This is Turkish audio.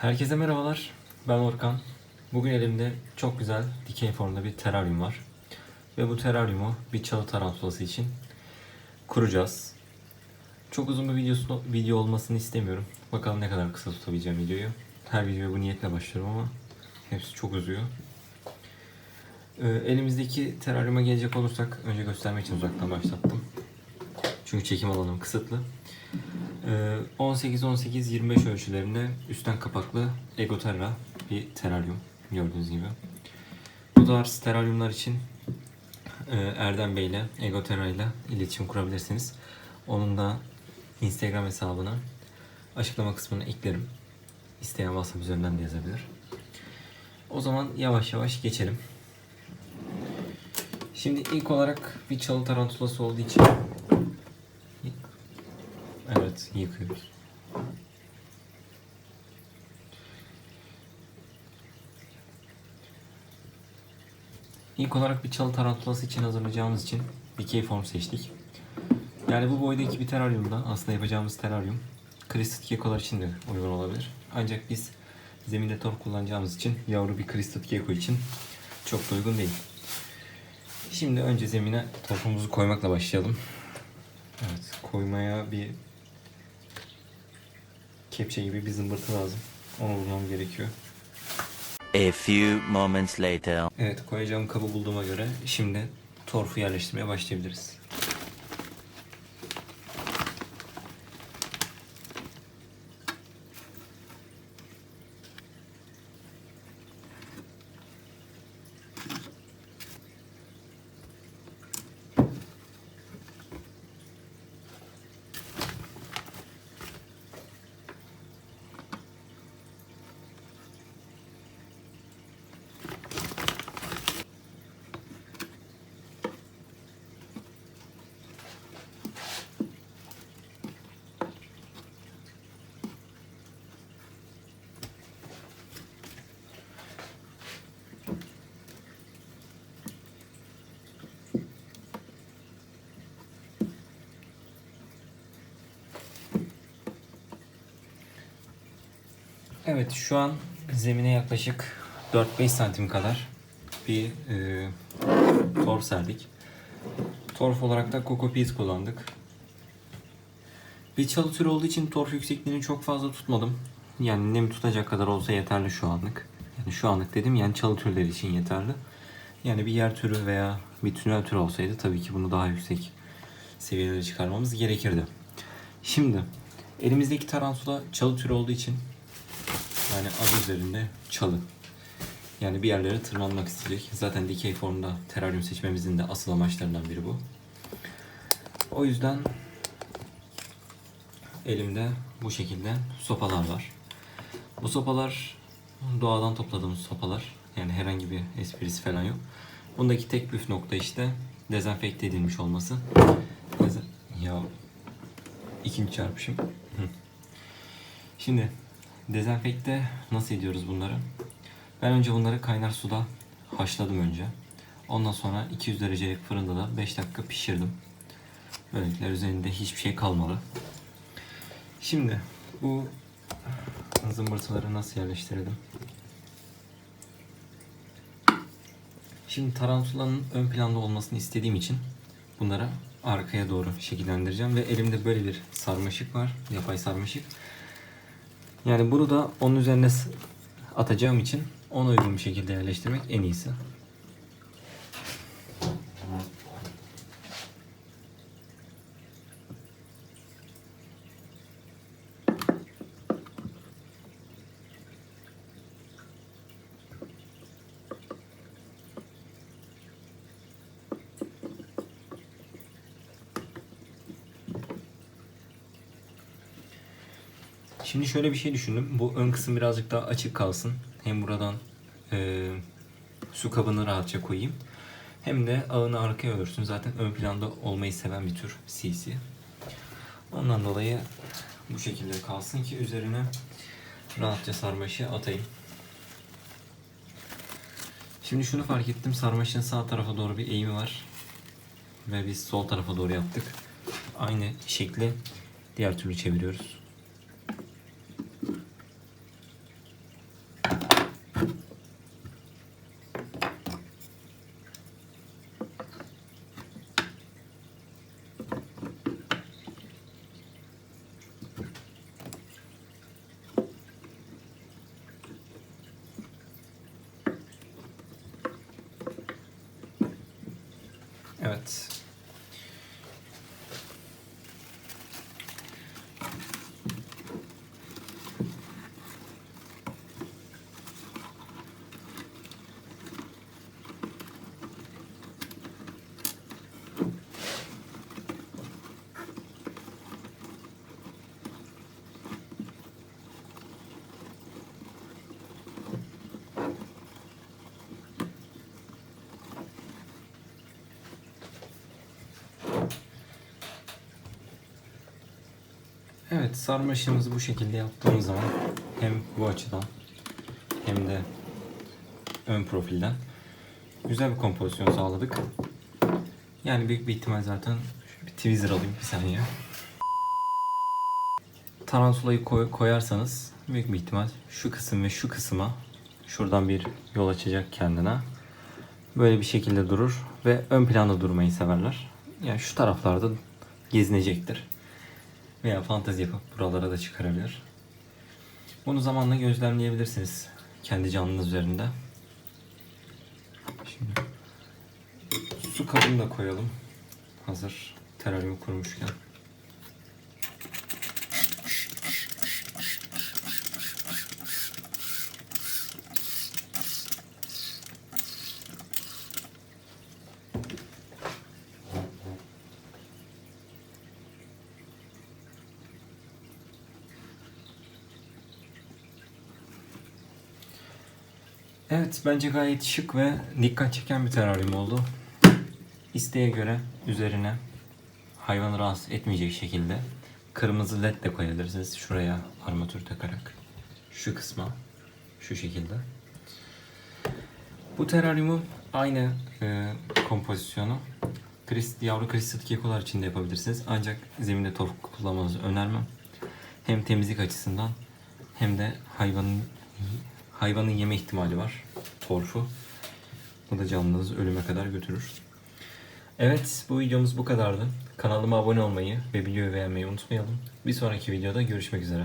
Herkese merhabalar. Ben Orkan. Bugün elimde çok güzel dikey formda bir teraryum var. Ve bu teraryumu bir çalı tarantulası için kuracağız. Çok uzun bir videosu, video olmasını istemiyorum. Bakalım ne kadar kısa tutabileceğim videoyu. Her videoya bu niyetle başlıyorum ama hepsi çok uzuyor. Ee, elimizdeki teraryuma gelecek olursak önce göstermek için uzaktan başlattım. Çünkü çekim alanım kısıtlı. Ee, 18-18-25 ölçülerinde üstten kapaklı Egoterra bir teraryum gördüğünüz gibi. Bu tarz teraryumlar için e, Erdem Bey ile Egoterra ile iletişim kurabilirsiniz. Onun da Instagram hesabına açıklama kısmına eklerim. İsteyen WhatsApp üzerinden de yazabilir. O zaman yavaş yavaş geçelim. Şimdi ilk olarak bir çalı tarantulası olduğu için Evet, yıkıyoruz. İlk olarak bir çalı tarantulası için hazırlayacağımız için dikey form seçtik. Yani bu boydaki bir teraryumda aslında yapacağımız teraryum kristal gekolar için de uygun olabilir. Ancak biz zeminde torf kullanacağımız için yavru bir kristal gecko için çok da uygun değil. Şimdi önce zemine torfumuzu koymakla başlayalım. Evet, koymaya bir kepçe gibi bir zımbırtı lazım. Onu bulmam gerekiyor. A few moments later. Evet, koyacağım kabı bulduğuma göre şimdi torfu yerleştirmeye başlayabiliriz. Evet, şu an zemine yaklaşık 4-5 santim kadar bir e, torf serdik. Torf olarak da Peas kullandık. Bir çalı türü olduğu için torf yüksekliğini çok fazla tutmadım. Yani nem tutacak kadar olsa yeterli şu anlık. Yani şu anlık dedim yani çalı türleri için yeterli. Yani bir yer türü veya bir tünel türü olsaydı tabii ki bunu daha yüksek seviyelere çıkarmamız gerekirdi. Şimdi elimizdeki tarantula çalı türü olduğu için yani adı üzerinde çalı. Yani bir yerlere tırmanmak isteyecek. Zaten dikey formda teraryum seçmemizin de asıl amaçlarından biri bu. O yüzden elimde bu şekilde sopalar var. Bu sopalar doğadan topladığımız sopalar. Yani herhangi bir esprisi falan yok. Bundaki tek püf nokta işte dezenfekte edilmiş olması. Deze- ya ikinci çarpışım. Şimdi dezenfekte nasıl ediyoruz bunları? Ben önce bunları kaynar suda haşladım önce. Ondan sonra 200 derecelik fırında da 5 dakika pişirdim. Böylelikle üzerinde hiçbir şey kalmadı. Şimdi bu zımbırtıları nasıl yerleştirelim? Şimdi tarantulanın ön planda olmasını istediğim için bunları arkaya doğru şekillendireceğim ve elimde böyle bir sarmaşık var, yapay sarmaşık. Yani bunu da onun üzerine atacağım için ona uygun bir şekilde yerleştirmek en iyisi. Şimdi şöyle bir şey düşündüm. Bu ön kısım birazcık daha açık kalsın. Hem buradan e, su kabını rahatça koyayım. Hem de ağını arkaya örtsün. Zaten ön planda olmayı seven bir tür CC. Ondan dolayı bu şekilde kalsın ki üzerine rahatça sarmaşı atayım. Şimdi şunu fark ettim. Sarmaşın sağ tarafa doğru bir eğimi var. Ve biz sol tarafa doğru yaptık. Aynı şekli diğer türlü çeviriyoruz. cut. Evet sarma işimizi bu şekilde yaptığımız zaman hem bu açıdan hem de ön profilden güzel bir kompozisyon sağladık. Yani büyük bir ihtimal zaten bir tweezer alayım bir saniye. Tarantulayı koy- koyarsanız büyük bir ihtimal şu kısım ve şu kısma şuradan bir yol açacak kendine. Böyle bir şekilde durur ve ön planda durmayı severler. Yani şu taraflarda gezinecektir. Veya fantezi yapıp buralara da çıkarabilir. Bunu zamanla gözlemleyebilirsiniz kendi canınız üzerinde. Şimdi su kabını da koyalım. Hazır teraryum kurmuşken. Evet bence gayet şık ve dikkat çeken bir teraryum oldu. İsteğe göre üzerine hayvanı rahatsız etmeyecek şekilde kırmızı led de koyabilirsiniz. Şuraya armatür takarak. Şu kısma. Şu şekilde. Bu teraryumu aynı e, kompozisyonu Krist, yavru kristal kekolar için de yapabilirsiniz. Ancak zeminde torf kullanmanızı önermem. Hem temizlik açısından hem de hayvanın hayvanın yeme ihtimali var. Torfu. Bu da canlınızı ölüme kadar götürür. Evet bu videomuz bu kadardı. Kanalıma abone olmayı ve videoyu beğenmeyi unutmayalım. Bir sonraki videoda görüşmek üzere.